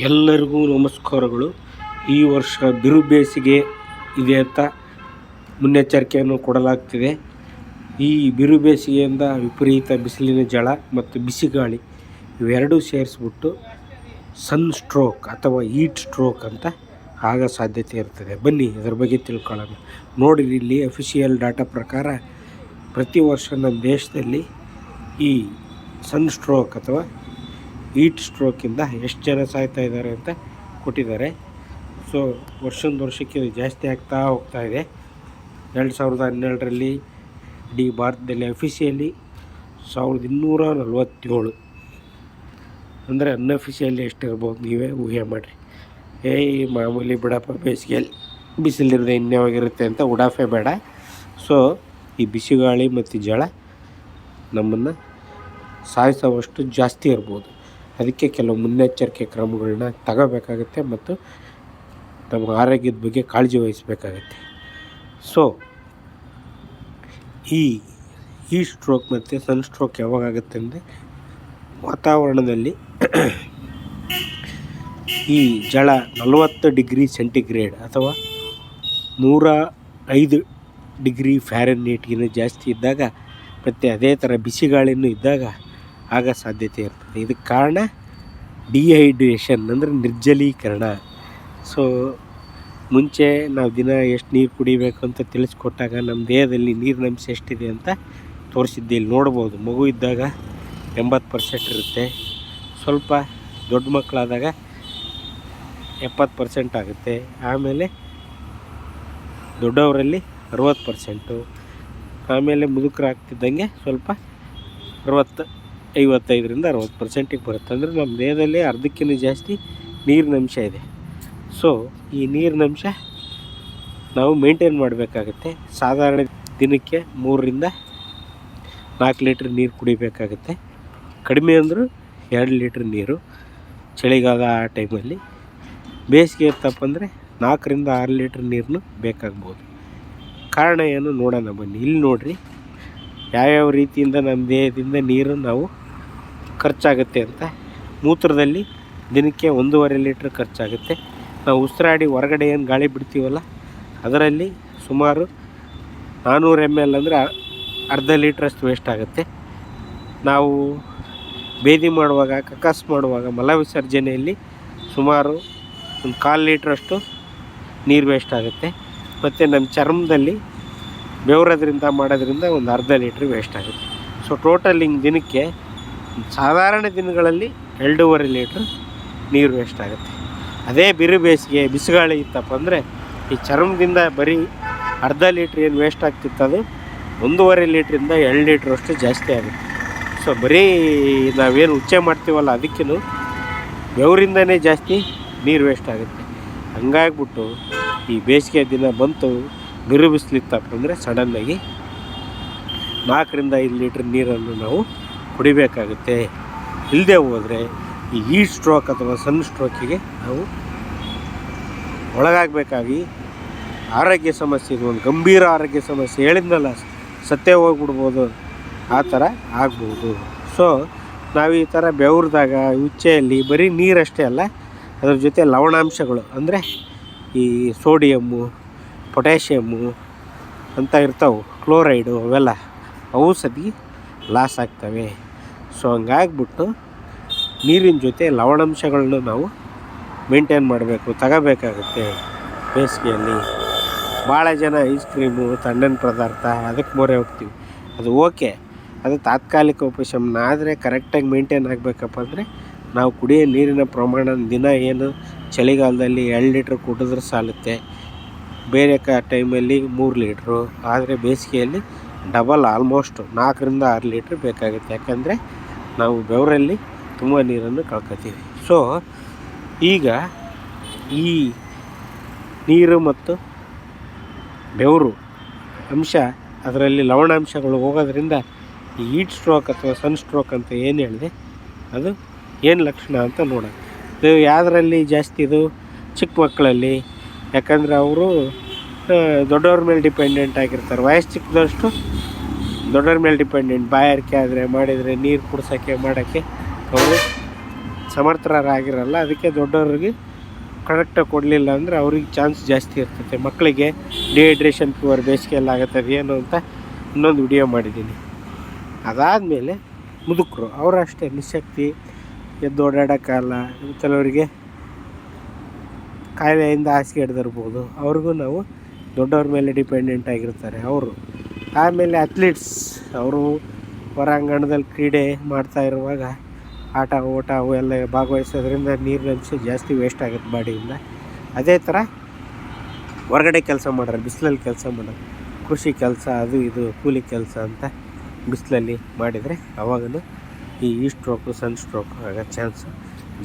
ಎಲ್ಲರಿಗೂ ನಮಸ್ಕಾರಗಳು. ಈ ವರ್ಷ ಬಿರು ಬೇಸಿಗೆ ಇದೆ ಅಂತ ಮುನ್ನೆಚ್ಚರಿಕೆಯನ್ನು ಕೊಡಲಾಗ್ತಿದೆ. ಈ ಬಿರು ಬೇಸಿಗೆಯಿಂದ ವಿಪರೀತ ಬಿಸಿಲಿನ ಜಳ ಮತ್ತು ಬಿಸಿ ಗಾಳಿ ಇವೆರಡೂ ಸೇರಿಸ್ಬಿಟ್ಟು ಸನ್ ಸ್ಟ್ರೋಕ್ ಅಥವಾ ಹೀಟ್ ಸ್ಟ್ರೋಕ್ ಅಂತ ಆಗ ಸಾಧ್ಯತೆ ಇರ್ತದೆ. ಬನ್ನಿ ಅದರ ಬಗ್ಗೆ ತಿಳ್ಕೊಳ್ಳೋಣ. ನೋಡಿರಿ ಇಲ್ಲಿ ಅಫಿಷಿಯಲ್ ಡಾಟಾ ಪ್ರಕಾರ ಪ್ರತಿ ವರ್ಷ ನಮ್ಮ ದೇಶದಲ್ಲಿ ಈ ಸನ್ ಸ್ಟ್ರೋಕ್ ಅಥವಾ ಹೀಟ್ ಸ್ಟ್ರೋಕಿಂದ ಎಷ್ಟು ಜನ ಸಾಯ್ತಾ ಇದ್ದಾರೆ ಅಂತ ಕೊಟ್ಟಿದ್ದಾರೆ. ಸೊ ವರ್ಷದ ವರ್ಷಕ್ಕೆ ಜಾಸ್ತಿ ಆಗ್ತಾ ಹೋಗ್ತಾ ಇದೆ. ಎರಡು ಸಾವಿರದ ಹನ್ನೆರಡರಲ್ಲಿ ಇಡೀ ಭಾರತದಲ್ಲಿ ಅಫಿಷಿಯಲಿ ಸಾವಿರದ ಇನ್ನೂರ ನಲವತ್ತೇಳು. ಅಂದರೆ ಅನ್ಅಫಿಷಿಯಲಿ ಎಷ್ಟಿರ್ಬೋದು, ನೀವೇ ಊಹೆ ಮಾಡಿರಿ. ಏಯ್, ಮಾಮೂಲಿ ಬಿಡಪ್ಪ, ಬೇಸಿಗೆಯಲ್ಲಿ ಬಿಸಿಲಿರದೆ ಇನ್ಯಾವಾಗಿರುತ್ತೆ ಅಂತ ಉಡಾಫೆ ಬೇಡ. ಸೊ ಈ ಬಿಸಿಗಾಳಿ ಮತ್ತು ಜಳ ನಮ್ಮನ್ನು ಸಾಯಿಸೋವಷ್ಟು ಜಾಸ್ತಿ ಇರ್ಬೋದು. ಅದಕ್ಕೆ ಕೆಲವು ಮುನ್ನೆಚ್ಚರಿಕೆ ಕ್ರಮಗಳನ್ನ ತಗೋಬೇಕಾಗತ್ತೆ ಮತ್ತು ನಮ್ಮ ಆರೋಗ್ಯದ ಬಗ್ಗೆ ಕಾಳಜಿ ವಹಿಸಬೇಕಾಗತ್ತೆ. ಸೊ ಈ ಈ ಸ್ಟ್ರೋಕ್ ಮತ್ತು ಸನ್ ಸ್ಟ್ರೋಕ್ ಯಾವಾಗತ್ತೆ ಅಂದರೆ ವಾತಾವರಣದಲ್ಲಿ ಈ ಜಳ ನಲವತ್ತು ಡಿಗ್ರಿ ಸೆಂಟಿಗ್ರೇಡ್ ಅಥವಾ ನೂರ ಐದು ಡಿಗ್ರಿ ಫ್ಯಾರನ್ಹೀಟ್ಗಿಂತ ಜಾಸ್ತಿ ಇದ್ದಾಗ ಮತ್ತು ಅದೇ ಥರ ಬಿಸಿ ಗಾಳಿನೂ ಇದ್ದಾಗ ಆಗ ಸಾಧ್ಯತೆ ಇರ್ತದೆ. ಇದಕ್ಕೆ ಕಾರಣ ಡಿಹೈಡ್ರೇಷನ್ ಅಂದರೆ ನಿರ್ಜಲೀಕರಣ. ಸೊ ಮುಂಚೆ ನಾವು ದಿನ ಎಷ್ಟು ನೀರು ಕುಡಿಬೇಕು ಅಂತ ತಿಳಿಸ್ಕೊಟ್ಟಾಗ ನಮ್ಮ ದೇಹದಲ್ಲಿ ನೀರಿನ ಅಂಶ ಎಷ್ಟಿದೆ ಅಂತ ತೋರಿಸಿದ್ದೆ. ಇಲ್ಲಿ ನೋಡ್ಬೋದು, ಮಗು ಇದ್ದಾಗ ಎಂಬತ್ತು ಪರ್ಸೆಂಟ್ ಇರುತ್ತೆ. ಸ್ವಲ್ಪ ದೊಡ್ಡ ಮಕ್ಕಳಾದಾಗ ಎಪ್ಪತ್ತು ಪರ್ಸೆಂಟ್ ಆಗುತ್ತೆ. ಆಮೇಲೆ ದೊಡ್ಡವರಲ್ಲಿ ಅರುವತ್ತು ಪರ್ಸೆಂಟು ಆಮೇಲೆ ಮುದುಕರಾಗ್ತಿದ್ದಂಗೆ ಸ್ವಲ್ಪ ಅರವತ್ತು ಐವತ್ತೈದರಿಂದ ಅರವತ್ತು ಪರ್ಸೆಂಟಿಗೆ ಬರುತ್ತೆ. ಅಂದರೆ ನಮ್ಮ ದೇಹದಲ್ಲಿ ಅರ್ಧಕ್ಕಿಂತ ಜಾಸ್ತಿ ನೀರಿನ ಅಂಶ ಇದೆ. ಸೊ ಈ ನೀರಿನ ಅಂಶ ನಾವು ಮೇಂಟೈನ್ ಮಾಡಬೇಕಾಗತ್ತೆ. ಸಾಧಾರಣ ದಿನಕ್ಕೆ ಮೂರರಿಂದ ನಾಲ್ಕು ಲೀಟ್ರ್ ನೀರು ಕುಡಿಬೇಕಾಗುತ್ತೆ. ಕಡಿಮೆ ಅಂದರೂ ಎರಡು ಲೀಟ್ರ್ ನೀರು ಚಳಿಗಾಲ ಆ ಟೈಮಲ್ಲಿ. ಬೇಸಿಗೆ ಇತ್ತಪ್ಪ ಅಂದರೆ ನಾಲ್ಕರಿಂದ ಆರು ಲೀಟ್ರ್ ನೀರನ್ನು ಬೇಕಾಗ್ಬೋದು. ಕಾರಣ ಏನು ನೋಡೋಣ ಬನ್ನಿ. ಇಲ್ಲಿ ನೋಡಿರಿ, ಯಾವ್ಯಾವ ರೀತಿಯಿಂದ ನಮ್ಮ ದೇಹದಿಂದ ನೀರು ನಾವು ಖರ್ಚಾಗುತ್ತೆ ಅಂತ. ಮೂತ್ರದಲ್ಲಿ ದಿನಕ್ಕೆ ಒಂದೂವರೆ ಲೀಟ್ರ್ ಖರ್ಚಾಗುತ್ತೆ. ನಾವು ಉಸಿರಾಡಿ ಹೊರಗಡೆ ಏನು ಗಾಳಿ ಬಿಡ್ತೀವಲ್ಲ, ಅದರಲ್ಲಿ ಸುಮಾರು ನಾನ್ನೂರು ಎಂ ಎಲ್ ಅಂದರೆ ಅರ್ಧ ಲೀಟ್ರಷ್ಟು ವೇಸ್ಟ್ ಆಗುತ್ತೆ. ನಾವು ಬೇದಿ ಮಾಡುವಾಗ ಕಕಾಸ್ ಮಾಡುವಾಗ, ಮಲ ವಿಸರ್ಜನೆಯಲ್ಲಿ ಸುಮಾರು ಒಂದು ಕಾಲು ಲೀಟ್ರಷ್ಟು ನೀರು ವೇಸ್ಟ್ ಆಗುತ್ತೆ. ಮತ್ತು ನಮ್ಮ ಚರ್ಮದಲ್ಲಿ ಬೆವರೋದ್ರಿಂದ ಮಾಡೋದ್ರಿಂದ ಒಂದು ಅರ್ಧ ಲೀಟ್ರ್ ವೇಸ್ಟ್ ಆಗುತ್ತೆ. ಸೊ ಟೋಟಲ್ ಹಿಂಗೆ ದಿನಕ್ಕೆ ಸಾಧಾರಣ ದಿನಗಳಲ್ಲಿ ಎರಡೂವರೆ ಲೀಟ್ರ್ ನೀರು ವೇಸ್ಟ್ ಆಗುತ್ತೆ. ಅದೇ ಬಿರು ಬೇಸಿಗೆ, ಬಿಸಿಗಾಳಿ ಇತ್ತಪ್ಪ ಅಂದರೆ ಈ ಚರ್ಮದಿಂದ ಬರೀ ಅರ್ಧ ಲೀಟ್ರ್ ಏನು ವೇಸ್ಟ್ ಆಗ್ತಿತ್ತು ಅದು ಒಂದೂವರೆ ಲೀಟ್ರಿಂದ ಎರಡು ಲೀಟ್ರಷ್ಟು ಜಾಸ್ತಿ ಆಗುತ್ತೆ. ಸೊ ಬರೀ ನಾವೇನು ಉಚ್ಚೆ ಮಾಡ್ತೀವಲ್ಲ ಅದಕ್ಕೂ ಬೆವರಿಂದನೇ ಜಾಸ್ತಿ ನೀರು ವೇಸ್ಟ್ ಆಗುತ್ತೆ. ಹಂಗಾಗ್ಬಿಟ್ಟು ಈ ಬೇಸಿಗೆ ದಿನ ಬಂತು, ಬಿರು ಬಿಸಿಲಿತ್ತಪ್ಪ ಅಂದರೆ ಸಡನ್ನಾಗಿ ನಾಲ್ಕರಿಂದ ಐದು ಲೀಟ್ರ್ ನೀರನ್ನು ನಾವು ಕುಡಿಬೇಕಾಗುತ್ತೆ. ಇಲ್ಲದೆ ಹೋದರೆ ಈ ಸ್ಟ್ರೋಕ್ ಅಥವಾ ಸನ್ ಸ್ಟ್ರೋಕಿಗೆ ನಾವು ಒಳಗಾಗಬೇಕಾಗಿ ಆರೋಗ್ಯ ಸಮಸ್ಯೆ ಇದು ಒಂದು ಗಂಭೀರ ಆರೋಗ್ಯ ಸಮಸ್ಯೆ. ಹೇಳಿದ್ನಲ್ಲ, ಸತ್ತೇ ಹೋಗ್ಬಿಡ್ಬೋದು. ಆ ಥರ ಆಗ್ಬೋದು. ಸೊ ನಾವು ಈ ಥರ ಬೆವ್ರದಾಗ, ಉಚ್ಚೆಯಲ್ಲಿ ಬರೀ ನೀರಷ್ಟೇ ಅಲ್ಲ, ಅದ್ರ ಜೊತೆ ಲವಣಾಂಶಗಳು, ಅಂದರೆ ಈ ಸೋಡಿಯಮ್ಮು ಪೊಟ್ಯಾಷಿಯಮ್ಮು ಅಂತ ಇರ್ತಾವೆ ಕ್ಲೋರೈಡು ಅವೆಲ್ಲ ಔಷಧಿ ಲಾಸ್ ಆಗ್ತವೆ. ಸೊ ಹಂಗಾಗ್ಬಿಟ್ಟು ನೀರಿನ ಜೊತೆ ಲವಣಾಂಶಗಳನ್ನ ನಾವು ಮೇಂಟೈನ್ ಮಾಡಬೇಕು, ತಗೋಬೇಕಾಗುತ್ತೆ ಬೇಸಿಗೆಯಲ್ಲಿ. ಭಾಳ ಜನ ಐಸ್ ಕ್ರೀಮು ತಣ್ಣನ ಪದಾರ್ಥ, ಅದಕ್ಕೆ ಮೊರೆ ಹೋಗ್ತೀವಿ. ಅದು ಓಕೆ ಅದು ತಾತ್ಕಾಲಿಕ ಉಪಶಮನ. ಆದರೆ ಕರೆಕ್ಟಾಗಿ ಮೇಂಟೈನ್ ಆಗಬೇಕಪ್ಪ ಅಂದರೆ ನಾವು ಕುಡಿಯೋ ನೀರಿನ ಪ್ರಮಾಣ ದಿನ ಏನು ಚಳಿಗಾಲದಲ್ಲಿ ಎರಡು ಲೀಟ್ರ್ ಕುಡಿದ್ರೆ ಸಾಲುತ್ತೆ. ಬೇರೆ ಕ ಟೈಮಲ್ಲಿ ಮೂರು ಲೀಟ್ರು. ಆದರೆ ಬೇಸಿಗೆಯಲ್ಲಿ ಡಬಲ್ ಆಲ್ಮೋಸ್ಟ್ ನಾಲ್ಕರಿಂದ ಆರು ಲೀಟ್ರ್ ಬೇಕಾಗುತ್ತೆ. ಯಾಕಂದರೆ ನಾವು ಬೆವರಲ್ಲಿ ತುಂಬ ನೀರನ್ನು ಕಳ್ಕೊತೀವಿ ಸೊ ಈಗ ಈ ನೀರು ಮತ್ತು ಬೆವರು ಅಂಶ ಅದರಲ್ಲಿ ಲವಣಾಂಶಗಳು ಹೋಗೋದ್ರಿಂದ ಈ ಹೀಟ್ ಸ್ಟ್ರೋಕ್ ಅಥವಾ ಸನ್ ಸ್ಟ್ರೋಕ್ ಅಂತ ಏನು ಹೇಳಿದೆ, ಅದು ಏನು ಲಕ್ಷಣ ಅಂತ ನೋಡೋಣ. ಇದು ಯಾವುದರಲ್ಲಿ ಜಾಸ್ತಿ ಇದು? ಚಿಕ್ಕ ಮಕ್ಕಳಲ್ಲಿ. ಯಾಕಂದರೆ ಅವರು ದೊಡ್ಡವ್ರ ಮೇಲೆ ಡಿಪೆಂಡೆಂಟ್ ಆಗಿರ್ತಾರೆ. ವಯಸ್ಸು ಚಿಕ್ಕದಷ್ಟು ದೊಡ್ಡವ್ರ ಮೇಲೆ ಡಿಪೆಂಡೆಂಟ್ ಬಾಯಾರಿಕೆ ಆದರೆ, ಮಾಡಿದರೆ ನೀರು ಕುಡ್ಸೋಕ್ಕೆ, ಮಾಡೋಕ್ಕೆ ಅವರು ಸಮರ್ಥರಾಗಿರಲ್ಲ. ಅದಕ್ಕೆ ದೊಡ್ಡವ್ರಿಗೆ ಕರೆಕ್ಟಾಗಿ ಕೊಡಲಿಲ್ಲ ಅಂದರೆ ಅವ್ರಿಗೆ ಚಾನ್ಸ್ ಜಾಸ್ತಿ ಇರ್ತದೆ. ಮಕ್ಕಳಿಗೆ ಡಿಹೈಡ್ರೇಷನ್ ಫೀವರ್ ಬೇಸಿಗೆಯಲ್ಲಿ ಆಗುತ್ತೆ. ಏನು ಅಂತ ಇನ್ನೊಂದು ವಿಡಿಯೋ ಮಾಡಿದ್ದೀನಿ. ಅದಾದಮೇಲೆ ಮುದುಕರು, ಅವರು ಅಷ್ಟೇ, ನಿಶಕ್ತಿ, ಎದ್ದು ಓಡಾಡೋಕ್ಕಲ್ಲ ಕೆಲವರಿಗೆ ಕಾಯಿಲೆಯಿಂದ ಹಾಸಿಗೆ ಹಿಡ್ದಿರ್ಬೋದು. ಅವ್ರಿಗೂ ನಾವು ದೊಡ್ಡವ್ರ ಮೇಲೆ ಡಿಪೆಂಡೆಂಟ್ ಆಗಿರ್ತಾರೆ. ಅವರು ಆಮೇಲೆ ಅಥ್ಲೀಟ್ಸ್ ಅವರು ಹೊರಾಂಗಣದಲ್ಲಿ ಕ್ರೀಡೆ ಮಾಡ್ತಾ ಇರುವಾಗ ಆಟ, ಓಟ ಅವು ಎಲ್ಲ ಭಾಗವಹಿಸೋದ್ರಿಂದ ನೀರಿನ ಅಂಶ ಜಾಸ್ತಿ ವೇಸ್ಟ್ ಆಗುತ್ತೆ ಬಾಡಿಯಿಂದ. ಅದೇ ಥರ ಹೊರಗಡೆ ಕೆಲಸ ಮಾಡೋರು, ಬಿಸಿಲಲ್ಲಿ ಕೆಲಸ ಮಾಡೋರು, ಕೃಷಿ ಕೆಲಸ, ಅದು ಇದು, ಕೂಲಿ ಕೆಲಸ ಅಂತ ಬಿಸಿಲಲ್ಲಿ ಮಾಡಿದರೆ ಅವಾಗಲೂ ಈ ಈ ಸ್ಟ್ರೋಕು ಸನ್ ಸ್ಟ್ರೋಕ್ ಆಗೋ ಚಾನ್ಸ್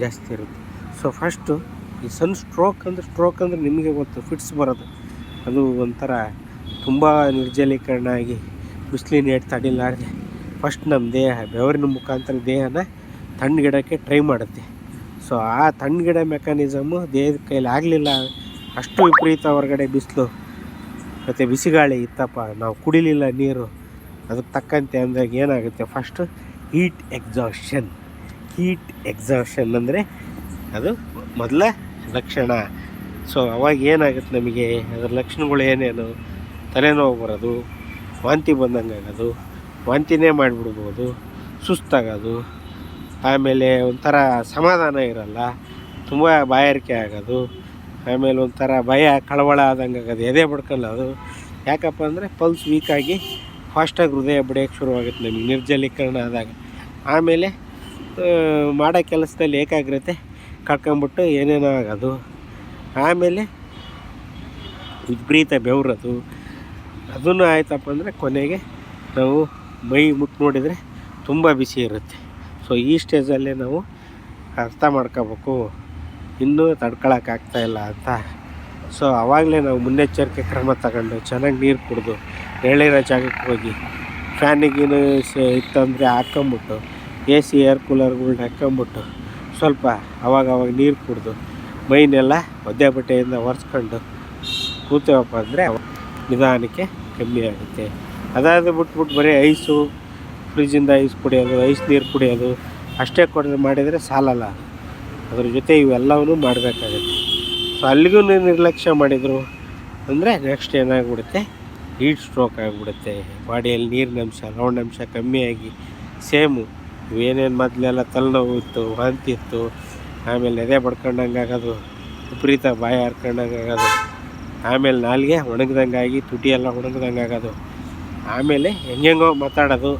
ಜಾಸ್ತಿ ಇರುತ್ತೆ. ಸೊ ಫಸ್ಟು ಈ ಸನ್ ಸ್ಟ್ರೋಕ್ ಅಂದರೆ ಸ್ಟ್ರೋಕ್ ಅಂದರೆ ನಿಮಗೆ ಗೊತ್ತು ಫಿಟ್ಸ್ ಬರೋದು. ಅದು ಒಂಥರ ತುಂಬ ನಿರ್ಜಲೀಕರಣ ಆಗಿ ಬಿಸಿಲಿನ ಏಟ್ ತಡಿಲಾರ್ದೆ ಫಸ್ಟ್ ನಮ್ಮ ದೇಹ, ಬೆವರಿನ ಮುಖಾಂತರ ದೇಹನ ತಣ್ಣಗಿಡೋಕ್ಕೆ ಟ್ರೈ ಮಾಡುತ್ತೆ. ಸೊ ಆ ತಣ್ಣಗಿಡ ಮೆಕ್ಯಾನಿಸಮು ದೇಹದ ಕೈಲಿ ಆಗಲಿಲ್ಲ ಅಷ್ಟು ವಿಪರೀತ ಹೊರಗಡೆ ಬಿಸಿಲು, ಮತ್ತು ಬಿಸಿಗಾಳಿ ಇತ್ತಪ್ಪ, ನಾವು ಕುಡಿಲಿಲ್ಲ ನೀರು, ಅದಕ್ಕೆ ತಕ್ಕಂತೆ ಅಂದಾಗ ಏನಾಗುತ್ತೆ? First heat exhaustion heat exhaustion ಅಂದರೆ ಅದು ಮೊದಲ ಲಕ್ಷಣ. ಸೊ ಅವಾಗ ಏನಾಗುತ್ತೆ ನಮಗೆ? ಅದರ ಲಕ್ಷಣಗಳು ಏನೇನು? ತಲೆನೋವು ಬರೋದು, ವಾಂತಿ ಬಂದಂಗೆ ಆಗೋದು, ವಾಂತಿನೇ ಮಾಡಿಬಿಡ್ಬೋದು, ಸುಸ್ತಾಗೋದು, ಆಮೇಲೆ ಒಂಥರ ಸಮಾಧಾನ ಇರಲ್ಲ, ತುಂಬ ಬಾಯಾರಿಕೆ ಆಗೋದು, ಆಮೇಲೆ ಒಂಥರ ಭಯ, ಕಳವಳ ಆದಂಗೆ ಆಗೋದು, ಎದೆ ಬಡ್ಕೊಳ್ಳೋದು ಯಾಕಪ್ಪ ಅಂದರೆ ಪಲ್ಸ್ ವೀಕಾಗಿ ಫಾಸ್ಟಾಗಿ ಹೃದಯ ಬಡಿಯೋಕ್ಕೆ ಶುರುವಾಗುತ್ತೆ ನಮಗೆ, ನಿರ್ಜಲೀಕರಣ ಆದಾಗ. ಆಮೇಲೆ ಮಾಡೋ ಕೆಲಸದಲ್ಲಿ ಏಕಾಗ್ರತೆ ಕಳ್ಕೊಂಬಿಟ್ಟು ಏನೇನೋ ಆಗೋದು. ಆಮೇಲೆ ವಿಪರೀತ ಬೆವರೋದು ಅದನ್ನು ಆಯ್ತಪ್ಪ ಅಂದರೆ ಕೊನೆಗೆ ನಾವು ಮೈ ಮುಟ್ಟು ನೋಡಿದರೆ ತುಂಬ ಬಿಸಿ ಇರುತ್ತೆ. ಸೊ ಈ ಸ್ಟೇಜಲ್ಲೇ ನಾವು ಅರ್ಥ ಮಾಡ್ಕೋಬೇಕು. ಇನ್ನೂ ತಡ್ಕೊಳಕ್ಕಾಗ್ತಾ ಇಲ್ಲ ಅಂತ. ಸೊ ಆವಾಗಲೇ ನಾವು ಮುನ್ನೆಚ್ಚರಿಕೆ ಕ್ರಮ ತಗೊಂಡು ಚೆನ್ನಾಗಿ ನೀರು ಕುಡಿದು ಎಳ್ಳಿರೋ ಜಾಗಕ್ಕೆ ಹೋಗಿ ಫ್ಯಾನಿಗೇನು ಇತ್ತಂದರೆ ಹಾಕ್ಕೊಂಬಿಟ್ಟು ಎ ಸಿ ಏರ್ ಕೂಲರ್ಗಳ್ನ ಹಾಕ್ಕೊಂಬಿಟ್ಟು ಸ್ವಲ್ಪ ಅವಾಗ ಅವಾಗ ನೀರು ಕುಡಿದು ಮೈನೆಲ್ಲ ಒದ್ದೆ ಬಟ್ಟೆಯಿಂದ ಒರೆಸ್ಕೊಂಡು ಕೂತೇವಪ್ಪ ಅಂದರೆ ನಿಧಾನಕ್ಕೆ ಕಮ್ಮಿ ಆಗುತ್ತೆ. ಅದಾದ ಬಿಟ್ಬಿಟ್ಟು ಬರೀ ಐಸು, ಫ್ರಿಜ್ಜಿಂದ ಐಸ್ ಕುಡಿಯೋದು, ಐಸ್ ನೀರು ಕುಡಿಯೋದು, ಅಷ್ಟೇ ಕೊಡೋದು ಮಾಡಿದರೆ ಸಾಲಲ್ಲ. ಅದ್ರ ಜೊತೆ ಇವೆಲ್ಲವನ್ನೂ ಮಾಡಬೇಕಾಗತ್ತೆ. ಸೊ ಅಲ್ಲಿಗೂ ನಿರ್ಲಕ್ಷ್ಯ ಮಾಡಿದರು ಅಂದರೆ ನೆಕ್ಸ್ಟ್ ಏನಾಗ್ಬಿಡುತ್ತೆ? ಹೀಟ್ ಸ್ಟ್ರೋಕ್ ಆಗಿಬಿಡುತ್ತೆ. ಬಾಡಿಯಲ್ಲಿ ನೀರಿನ ಅಂಶ ಲವಣಾಂಶ ಕಮ್ಮಿಯಾಗಿ ಸೇಮು ಇವೇನೇನು ಮೊದಲೆಲ್ಲ ತಲೆನೋವು ಇತ್ತು, ವಾಂತಿ ಇತ್ತು, ಆಮೇಲೆ ಎದೆ ಬಡ್ಕೊಂಡಂಗೆ ಆಗೋದು ವಿಪರೀತ ಬಾಯಿ ಹಾರ್ಕೊಂಡಂಗೆ ಆಗೋದು ಆಮೇಲೆ ನಾಲಿಗೆ ಒಣಗ್ದಂಗಾಗಿ ತುಟಿ ಎಲ್ಲ ಒಣಗ್ದಂಗೆ ಆಗೋದು. ಆಮೇಲೆ ಹೆಂಗೆಂಗೋ ಮಾತಾಡೋದು,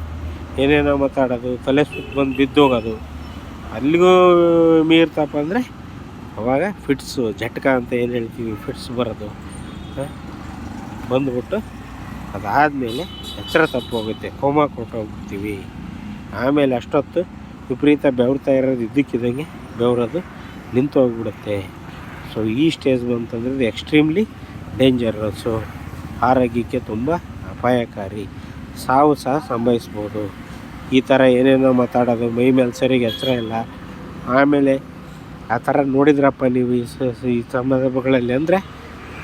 ಏನೇನೋ ಮಾತಾಡೋದು, ತಲೆ ಸುತ್ತ ಬಂದು ಬಿದ್ದೋಗೋದು. ಅಲ್ಲಿಗೂ ಮೀರ್ತಪ್ಪ ಅಂದರೆ ಅವಾಗ ಫಿಟ್ಸು ಜಟ್ಕ ಅಂತ ಏನು ಹೇಳ್ತೀವಿ ಫಿಟ್ಸ್ ಬರೋದು? ಬಂದ್ಬಿಟ್ಟು ಅದಾದಮೇಲೆ ಎಚ್ಚರ ತಪ್ಪು ಹೋಗುತ್ತೆ, ಕೋಮ ಹೋಗ್ಬಿಡ್ತೀವಿ. ಆಮೇಲೆ ಅಷ್ಟೊತ್ತು ವಿಪರೀತ ಬೆವರ್ತಾ ಇರೋದು, ಇದ್ದಕ್ಕಿದ್ದಂಗೆ ಬೆವರೋದು ನಿಂತು ಹೋಗ್ಬಿಡುತ್ತೆ. ಸೊ ಈ ಸ್ಟೇಜ್ ಬಂತಂದ್ರೆ ಎಕ್ಸ್ಟ್ರೀಮ್ಲಿ ಡೇಂಜರಸ್ಸು ಆರೋಗ್ಯಕ್ಕೆ ತುಂಬ ಅಪಾಯಕಾರಿ. ಸಾವು ಸಹ ಸಂಭವಿಸ್ಬೋದು. ಈ ಥರ ಏನೇನೋ ಮಾತಾಡೋದು, ಮೈ ಮೇಲೆ ಸರಿಗೆ ಹೆಸರ ಇಲ್ಲ. ಆಮೇಲೆ ಆ ಥರ ನೋಡಿದ್ರಪ್ಪ ನೀವು ಈ ಈ ಸಂದರ್ಭಗಳಲ್ಲಿ ಅಂದರೆ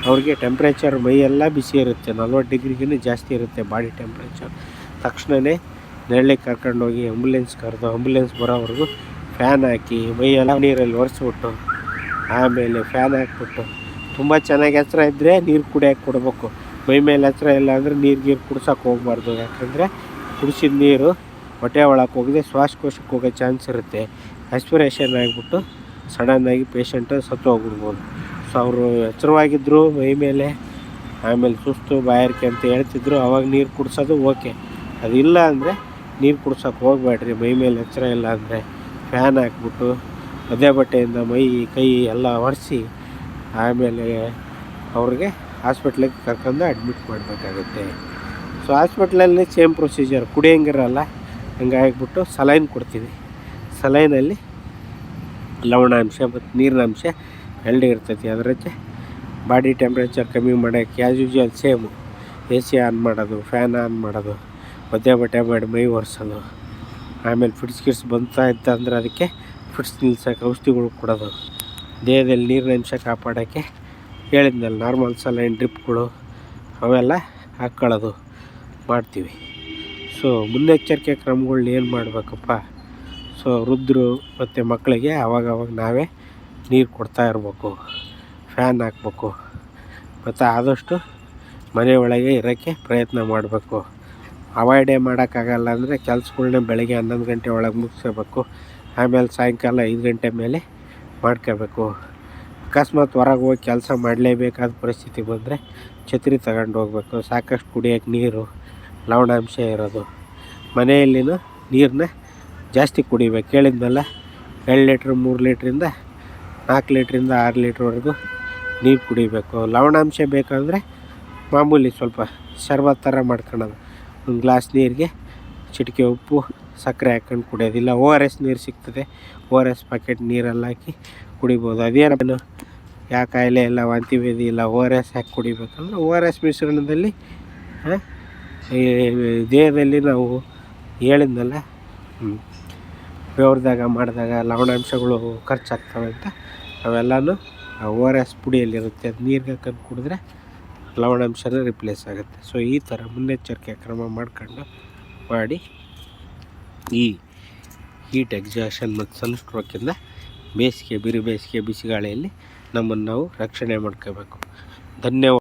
ಅವ್ರಿಗೆ ಟೆಂಪ್ರೇಚರ್ ಮೈ ಎಲ್ಲ ಬಿಸಿ ಇರುತ್ತೆ. ನಲ್ವತ್ತು ಡಿಗ್ರಿಗಿಂತ ಜಾಸ್ತಿ ಇರುತ್ತೆ ಬಾಡಿ ಟೆಂಪ್ರೇಚರ್ ತಕ್ಷಣವೇ ನೆರಳಿಗೆ ಕರ್ಕೊಂಡೋಗಿ ಆಂಬುಲೆನ್ಸ್ ಕರೆದು ಆಂಬುಲೆನ್ಸ್ ಬರೋವರೆಗೂ ಫ್ಯಾನ್ ಹಾಕಿ, ಮೈಯೆಲ್ಲ ನೀರಲ್ಲಿ ಒರೆಸ್ಬಿಟ್ಟು, ಆಮೇಲೆ ಫ್ಯಾನ್ ಹಾಕ್ಬಿಟ್ಟು ತುಂಬ ಚೆನ್ನಾಗಿ ಹತ್ರ ಇದ್ದರೆ ನೀರು ಕುಡಿಯೋಕೆ ಕೊಡಬೇಕು. ಮೈ ಮೇಲೆ ಹತ್ರ ಇಲ್ಲ ಅಂದರೆ ನೀರು ಗೀರು ಕುಡ್ಸೋಕೆ ಹೋಗ್ಬಾರ್ದು. ಯಾಕಂದರೆ ಕುಡಿಸಿದ ನೀರು ಹೊಟ್ಟೆ ಒಳಗೆ ಹೋಗಿದೆ, ಶ್ವಾಸಕೋಶಕ್ಕೆ ಹೋಗೋ ಚಾನ್ಸ್ ಇರುತ್ತೆ. ಆಸ್ಪಿರೇಷನ್ ಆಗಿಬಿಟ್ಟು ಸಡನ್ನಾಗಿ ಪೇಷಂಟ್ ಸತ್ತು ಹೋಗ್ಬಿಡ್ಬೋದು. ಸೊ ಅವರು ಎಚ್ಚರವಾಗಿದ್ದರು ಮೈ ಮೇಲೆ, ಆಮೇಲೆ ಸುಸ್ತು, ಬಾಯಾರಿಕೆ ಅಂತ ಹೇಳ್ತಿದ್ರು, ಅವಾಗ ನೀರು ಕುಡ್ಸೋದು ಓಕೆ. ಅದಿಲ್ಲ ಅಂದರೆ ನೀರು ಕುಡ್ಸೋಕೆ ಹೋಗ್ಬೇಡ್ರಿ, ಮೈ ಮೇಲೆ ಎಚ್ಚರ ಇಲ್ಲ ಅಂದರೆ ಫ್ಯಾನ್ ಹಾಕ್ಬಿಟ್ಟು ಅದೇ ಬಟ್ಟೆಯಿಂದ ಮೈ, ಕೈ ಎಲ್ಲ ಒರೆಸಿ ಆಮೇಲೆ ಅವ್ರಿಗೆ ಹಾಸ್ಪಿಟ್ಲಿಗೆ ಕರ್ಕೊಂಡು ಅಡ್ಮಿಟ್ ಮಾಡಬೇಕಾಗುತ್ತೆ. ಸೊ ಹಾಸ್ಪಿಟ್ಲಲ್ಲಿ ಸೇಮ್ ಪ್ರೊಸೀಜರ್ ಕುಡಿಯೋಂಗಿರಲ್ಲ, ಹಂಗಾಗ್ಬಿಟ್ಟು ಸಲೈನ್ ಕೊಡ್ತೀವಿ. ಸಲೈನಲ್ಲಿ ಲವಣಾಂಶ ಮತ್ತು ನೀರಿನ ಅಂಶ ಎರಡು ಇರ್ತೈತಿ. ಅದರ ಜೊತೆ ಬಾಡಿ ಟೆಂಪ್ರೇಚರ್ ಕಮ್ಮಿ ಮಾಡೋಕ್ಕೆ as usual same A C on ಮಾಡೋದು ಫ್ಯಾನ್ ಆನ್ ಮಾಡೋದು ಒದ್ದೆ ಬಟ್ಟೆ ಮಾಡಿ ಮೈ ಒರೆಸೋದು. ಆಮೇಲೆ ಫಿಟ್ಸ್ ಗಿಟ್ಸ್ ಬಂತಾ ಇತ್ತಂದ್ರೆ ಅದಕ್ಕೆ ಫಿಟ್ಸ್ ನಿಲ್ಸೋಕೆ ಔಷಧಿಗಳು ಕೊಡೋದು. ದೇಹದಲ್ಲಿ ನೀರಿನ ಅಂಶ ಕಾಪಾಡೋಕ್ಕೆ ಹೇಳಿದ್ನಲ್ಲ ನಾರ್ಮಲ್ ಸಲೈನ್ ಡ್ರಿಪ್ಗಳು ಅವೆಲ್ಲ ಹಾಕ್ಕೊಳ್ಳೋದು ಮಾಡ್ತೀವಿ. ಸೊ ಮುನ್ನೆಚ್ಚರಿಕೆ ಕ್ರಮಗಳ್ನ ಏನು ಮಾಡಬೇಕಪ್ಪ? ಸೊ ವೃದ್ಧರು ಮತ್ತು ಮಕ್ಕಳಿಗೆ ಅವಾಗವಾಗ ನಾವೇ ನೀರು ಕೊಡ್ತಾ ಇರಬೇಕು ಫ್ಯಾನ್ ಹಾಕ್ಬೇಕು. ಮತ್ತು ಆದಷ್ಟು ಮನೆ ಒಳಗೆ ಇರೋಕ್ಕೆ ಪ್ರಯತ್ನ ಮಾಡಬೇಕು. ಅವಾಯ್ಡೇ ಮಾಡೋಕ್ಕಾಗಲ್ಲ ಅಂದರೆ ಕೆಲ್ಸಗಳ್ನ ಬೆಳಗ್ಗೆ ಹನ್ನೊಂದು ಗಂಟೆ ಒಳಗೆ ಮುಗಿಸ್ಕೋಬೇಕು. ಆಮೇಲೆ ಸಾಯಂಕಾಲ ಐದು ಗಂಟೆ ಮೇಲೆ ಮಾಡ್ಕೋಬೇಕು. ಅಕಸ್ಮಾತ್ ಹೊರಗೆ ಹೋಗಿ ಕೆಲಸ ಮಾಡಲೇಬೇಕಾದ ಪರಿಸ್ಥಿತಿ ಬಂದರೆ ಛತ್ರಿ ತಗೊಂಡು ಹೋಗ್ಬೇಕು. ಸಾಕಷ್ಟು ಕುಡಿಯೋಕ್ಕೆ ನೀರು, ಲವಣಾಂಶ ಇರೋದು. ಮನೆಯಲ್ಲಿನ ನೀರನ್ನ ಜಾಸ್ತಿ ಕುಡಿಬೇಕು. ಹೇಳಿದ್ಮೇಲೆ ಎರಡು ಲೀಟ್ರ್, ಮೂರು ಲೀಟ್ರಿಂದ ನಾಲ್ಕು ಲೀಟ್ರಿಂದ ಆರು ಲೀಟ್ರ್ವರೆಗೂ ನೀರು ಕುಡಿಬೇಕು. ಲವಣಾಂಶ ಬೇಕಂದರೆ ಮಾಮೂಲಿ ಸ್ವಲ್ಪ ಶರ್ಬತ್ ಥರ ಮಾಡ್ಕೊಳೋದು. ಒಂದು ಗ್ಲಾಸ್ ನೀರಿಗೆ ಚಿಟಿಕೆ ಉಪ್ಪು ಸಕ್ಕರೆ ಹಾಕ್ಕೊಂಡು ಕುಡಿಯೋದಿಲ್ಲ ಓ ಆರ್ ಎಸ್ ನೀರು ಸಿಗ್ತದೆ. ಓ ಆರ್ ಎಸ್ ಪ್ಯಾಕೆಟ್ ನೀರಲ್ಲಿ ಹಾಕಿ ಕುಡಿಬೋದು. ಅದೇನು ಯಾವ ಕಾಯಿಲೆ ಇಲ್ಲ, ವಾಂತಿ ಭೇದಿ ಇಲ್ಲ ಓ ಆರ್ ಎಸ್ ಹಾಕಿ ಕುಡಿಬೇಕಂದ್ರೆ ಓ ಆರ್ ಎಸ್ ಮಿಶ್ರಣದಲ್ಲಿ ದೇಹದಲ್ಲಿ ನಾವು ಹೇಳಿದ್ನಲ್ಲ ಬೆವ್ರದಾಗ ಮಾಡಿದಾಗ ಲವಣಾಂಶಗಳು ಖರ್ಚಾಗ್ತವೆ ಅಂತ, ಅವೆಲ್ಲನೂ ಓ ಆರ್ ಎಸ್ ಪುಡಿಯಲ್ಲಿರುತ್ತೆ. ಅದು ನೀರಿಗೆ ಹಾಕೊಂಡು ಕುಡಿದ್ರೆ ಲವಣಾಂಶನೇ ರಿಪ್ಲೇಸ್ ಆಗುತ್ತೆ. ಸೊ ಈ ಥರ ಮುನ್ನೆಚ್ಚರಿಕೆ ಕ್ರಮ ಮಾಡ್ಕೊಂಡು ಮಾಡಿ ಈ ಹೀಟ್ ಎಕ್ಸಾಷನ್ ಮತ್ತು ಸನ್ಸ್ಟ್ರೋಕಿಂದ ಬೇಸಿಗೆ ಬಿರು ಬೇಸಿಗೆ ಬಿಸಿಗಾಳಿಯಲ್ಲಿ ನಮ್ಮನ್ನು ನಾವು ರಕ್ಷಣೆ ಮಾಡ್ಕೋಬೇಕು. ಧನ್ಯವಾದ.